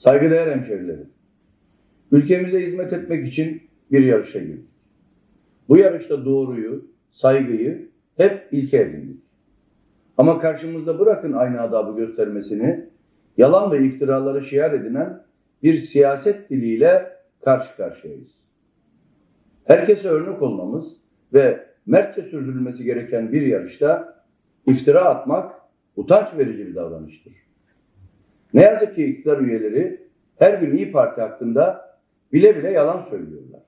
Saygıdeğer hemşerilerim, ülkemize hizmet etmek için bir yarışa girdik. Bu yarışta doğruyu, saygıyı hep ilke edindik. Ama karşımızda bırakın aynı adabı göstermesini, yalan ve iftiraları şiar edinen bir siyaset diliyle karşı karşıyayız. Herkese örnek olmamız ve mertçe sürdürülmesi gereken bir yarışta iftira atmak utanç verici bir davranıştır. Ne yazık ki iktidar üyeleri her gün İyi Parti hakkında bile bile yalan söylüyorlar.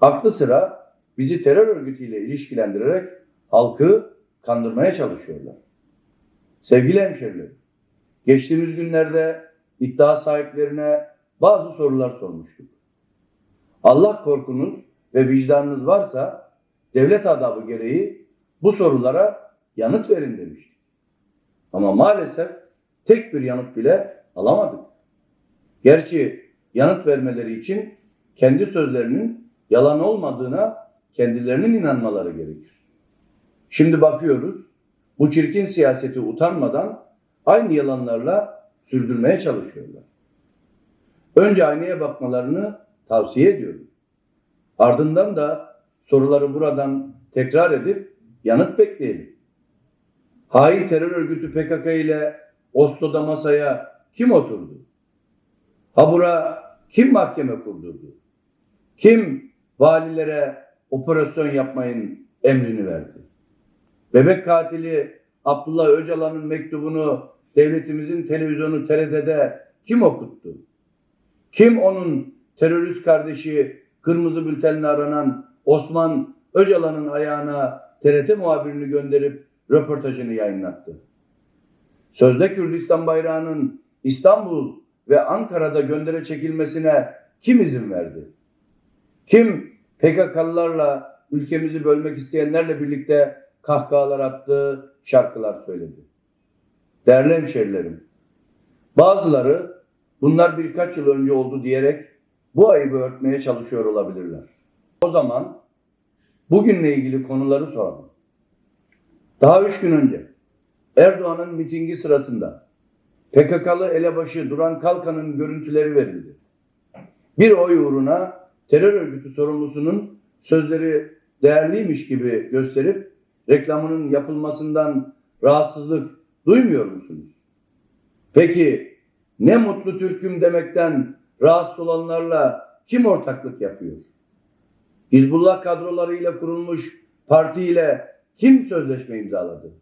Aklı sıra bizi terör örgütüyle ilişkilendirerek halkı kandırmaya çalışıyorlar. Sevgili hemşerilerim, geçtiğimiz günlerde iddia sahiplerine bazı sorular sormuştuk. Allah korkunuz ve vicdanınız varsa devlet adabı gereği bu sorulara yanıt verin demiştik. Ama maalesef tek bir yanıt bile alamadık. Gerçi yanıt vermeleri için kendi sözlerinin yalan olmadığına kendilerinin inanmaları gerekir. Şimdi bakıyoruz bu çirkin siyaseti utanmadan aynı yalanlarla sürdürmeye çalışıyorlar. Önce aynaya bakmalarını tavsiye ediyorum. Ardından da soruları buradan tekrar edip yanıt bekleyelim. Hain terör örgütü PKK ile Oslo'da masaya kim oturdu? Habura kim mahkeme kurdurdu? Kim valilere operasyon yapmayın emrini verdi? Bebek katili Abdullah Öcalan'ın mektubunu devletimizin televizyonu TRT'de kim okuttu? Kim onun terörist kardeşi kırmızı bültenle aranan Osman Öcalan'ın ayağına TRT muhabirini gönderip röportajını yayınlattı? Sözde Kürdistan bayrağının İstanbul ve Ankara'da göndere çekilmesine kim izin verdi? Kim PKK'lılarla ülkemizi bölmek isteyenlerle birlikte kahkahalar attı, şarkılar söyledi? Değerli hemşerilerim, bazıları bunlar birkaç yıl önce oldu diyerek bu ayıbı örtmeye çalışıyor olabilirler. O zaman bugünle ilgili konuları soralım. Daha üç gün önce Erdoğan'ın mitingi sırasında PKK'lı elebaşı Duran Kalkan'ın görüntüleri verildi. Bir oy uğruna terör örgütü sorumlusunun sözleri değerliymiş gibi gösterip reklamının yapılmasından rahatsızlık duymuyor musunuz? Peki ne mutlu Türk'üm demekten rahatsız olanlarla kim ortaklık yapıyor? Hizbullah kadrolarıyla kurulmuş partiyle kim sözleşme imzaladı?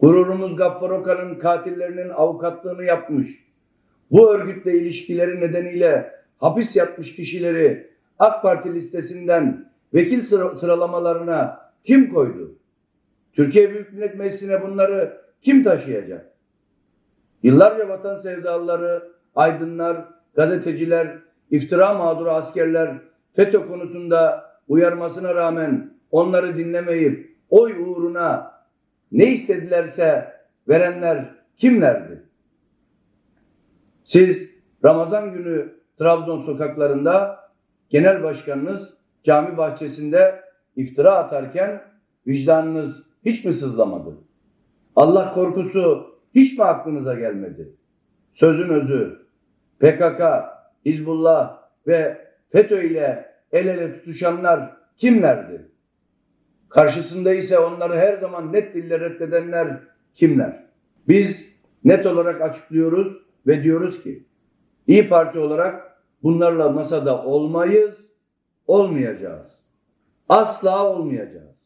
Gururumuz Gaffar Okan'ın katillerinin avukatlığını yapmış. Bu örgütle ilişkileri nedeniyle hapis yatmış kişileri AK Parti listesinden vekil sıra- sıralamalarına kim koydu? Türkiye Büyük Millet Meclisi'ne bunları kim taşıyacak? Yıllarca vatan sevdalıları, aydınlar, gazeteciler, iftira mağduru askerler FETÖ konusunda uyarmasına rağmen onları dinlemeyip oy uğruna ne istedilerse verenler kimlerdi? Siz Ramazan günü Trabzon sokaklarında genel başkanınız cami bahçesinde iftira atarken vicdanınız hiç mi sızlamadı? Allah korkusu hiç mi aklınıza gelmedi? Sözün özü PKK, Hizbullah ve FETÖ ile el ele tutuşanlar kimlerdi? Karşısında ise onları her zaman net dille reddedenler kimler? Biz net olarak açıklıyoruz ve diyoruz ki İyi Parti olarak bunlarla masada olmayız, olmayacağız. Asla olmayacağız.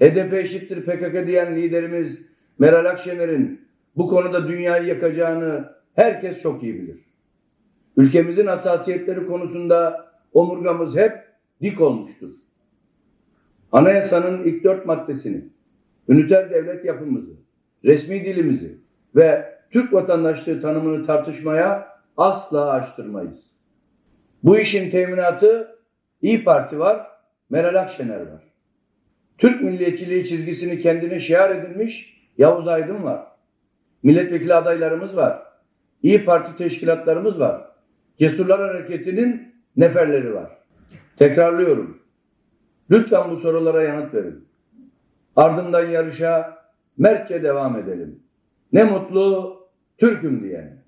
HDP eşittir PKK diyen liderimiz Meral Akşener'in bu konuda dünyayı yakacağını herkes çok iyi bilir. Ülkemizin hassasiyetleri konusunda omurgamız hep dik olmuştur. Anayasanın ilk dört maddesini, üniter devlet yapımızı, resmi dilimizi ve Türk vatandaşlığı tanımını tartışmaya asla açtırmayız. Bu işin teminatı İyi Parti var, Meral Akşener var. Türk milliyetçiliği çizgisini kendine şiar edilmiş Yavuz Aydın var. Milletvekili adaylarımız var. İyi Parti teşkilatlarımız var. Cesurlar Hareketi'nin neferleri var. Tekrarlıyorum. Lütfen bu sorulara yanıt verin. Ardından yarışa mertçe devam edelim. Ne mutlu Türk'üm diyene.